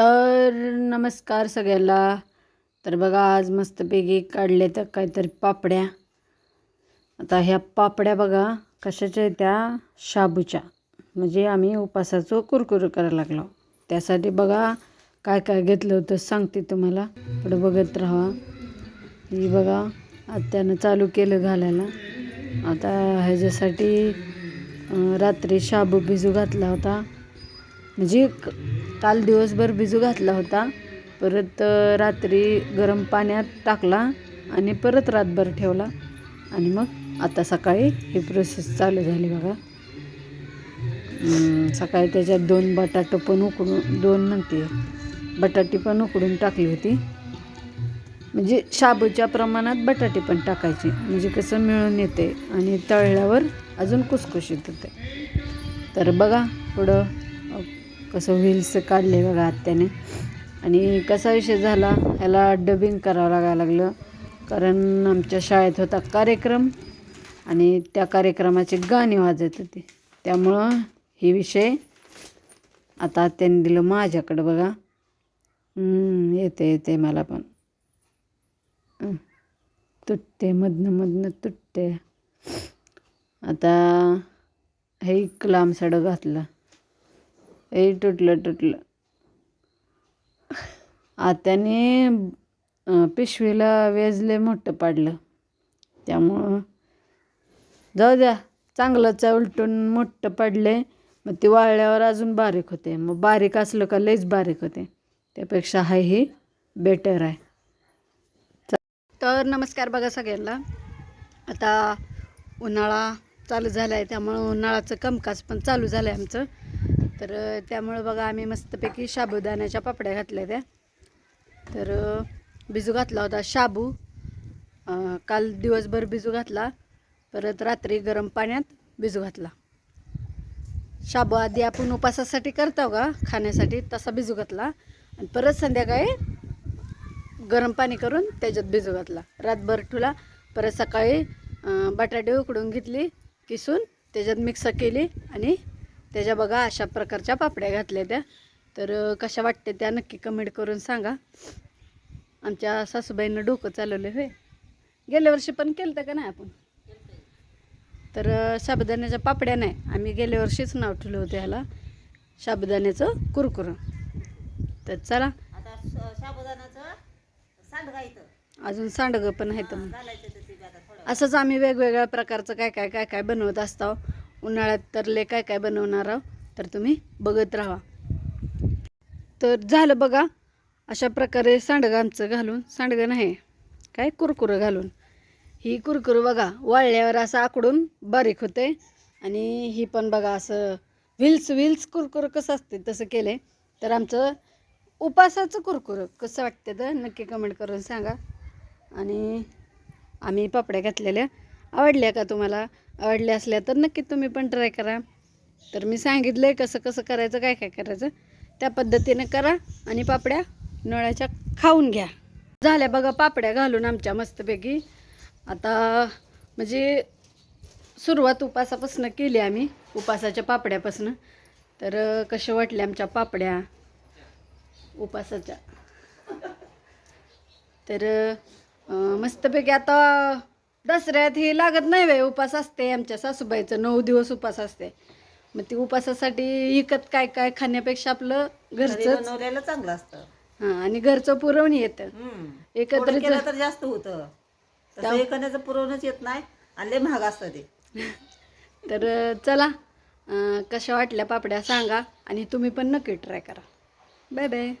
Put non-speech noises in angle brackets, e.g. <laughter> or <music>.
तर नमस्कार सगळ्याला. तर बघा आज मस्तपैकी काढले तर काहीतरी पापड्या. आता ह्या पापड्या बघा कशाच्या त्या? शाबूच्या. म्हणजे आम्ही उपासाचं कुरकुर करायला लागलो. त्यासाठी बघा काय काय घेतलं होतं सांगते तुम्हाला. पुढं बघत राहा. ही बघा आत्यानं चालू केलं घालायला. आता ह्याच्यासाठी रात्री शाबू भिजू घातला होता. म्हणजे काल दिवसभर भिजू घातला होता. परत रात्री गरम पाण्यात टाकला आणि परत रातभर ठेवला. आणि मग आता सकाळी ही प्रोसेस चालू झाली बघा. सकाळी त्याच्यात दोन बटाटं पण उकडून दोन म्हणते बटाटी पण उकडून टाकली होती. म्हणजे शाबूच्या प्रमाणात बटाटे पण टाकायचे. म्हणजे कसं मिळून येते आणि तळल्यावर अजून कुसकुशीत होते. तर बघा पुढं. कसं व्हील्स काढले बघा आत्याने. आणि कसा विषय झाला ह्याला डबिंग करावं लागायला लागलं. कारण आमच्या शाळेत होता कार्यक्रम आणि त्या कार्यक्रमाची गाणी वाजत होती. त्यामुळं हे विषय आता आत्याने दिलं माझ्याकडं बघा. येते येते मला पण. तुटते मधनं मधनं तुटते. आता हे एक लांब सडं घातलं. हे तुटलं तुटलं. आत्याने पिशवीला वेजले मोठं पाडलं. त्यामुळं जाऊ द्या चांगलंच उलटून मोठं पडले मग ते वाळल्यावर अजून बारीक होते. मग बारीक असलं का लईच बारीक होते. त्यापेक्षा हा ही बेटर आहे. तर नमस्कार बघा सगळ्यांना. आता उन्हाळा चालू झाला आहे त्यामुळं उन्हाळ्याचं कामकाज पण चालू झालं आहे आमचं. तर त्यामुळं बघा आम्ही मस्तपैकी साबुदाण्याच्या पापड्या घातल्या त्या. तर भिजू घातला होता शाबू. काल दिवसभर भिजू घातला. परत रात्री गरम पाण्यात भिजू घातला. शाबू आधी आपण उपासासाठी करतो का? खाण्यासाठी तसा भिजू घातला. आणि परत संध्याकाळी गरम पाणी करून त्याच्यात भिजू घातला. रातभर ठुला. परत सकाळी बटाटे उकडून घेतली किसून त्याच्यात मिक्स केली आणि त्याच्या बघा अशा प्रकारच्या पापड्या घातल्या त्या. तर कशा वाटते त्या नक्की कमेंट करून सांगा. आमच्या सासूबाईंना डोकं चालवलं होय. गेल्या वर्षी पण केलं होतं का नाही आपण? तर साबुदाण्याच्या पापड्या नाही. आम्ही गेल्या वर्षीच नाव ठेवलं होतं ह्याला. साबुदाण्याचं कुरकुरं. तर चला. अजून सांडगं पण आहेत. तर असंच आम्ही वेगवेगळ्या प्रकारचं काय काय काय काय बनवत असतो. उन्हाळ्यात तर काय काय बनवणार आहोत तर तुम्ही बघत राहा. तर झालं बघा अशा प्रकारे सांडगं आमचं घालून सांडगं नाही काय कुरकुरं घालून. ही कुरकुरं बघा वाळल्यावर असं आकडून बारीक होते आणि ही पण बघा असं व्हील्स व्हील्स कुरकुरं कसं असते तसं केले तर आमचं उपासाचं कुरकुरं कसं वाटतं तर नक्की कमेंट करून सांगा. आणि आम्ही पापड्या घातलेल्या. आवडल्या का तुम्हाला? आवडल्या असल्या तर नक्की तुम्ही पण ट्राय करा. तर मी सांगितलं आहे कसं कसं करायचं काय काय करायचं त्या पद्धतीने करा आणि पापड्या नळ्याच्या खाऊन घ्या. झाल्या बघा पापड्या घालून आमच्या मस्तपैकी. आता म्हणजे सुरुवात उपासापासून केली आम्ही उपासाच्या पापड्यापासून. तर कसे कशा वाटल्या आमच्या पापड्या? उपासाच्या. तर मस्तपैकी आता दसऱ्यात हे लागत नाही बाई उपास असते आमच्या सासूबाईचं. नऊ दिवस उपास असते. मग ती उपासासाठी विकत काय काय खाण्यापेक्षा आपलं घरी घरचंच. बनवलेलं चांगलं असतं. हां आणि घरचं पुरवणी येतं. हम्म. एकत्रित- थोडं केलं तर जास्त होतं. तसं एखाद्याचं पुरवणच येत नाही आणि लय महाग असतं ते. <laughs> तर अं, चला अं, कशा वाटल्या पापड्या सांगा आणि तुम्ही पण नक्की ट्राय करा. Bye bye.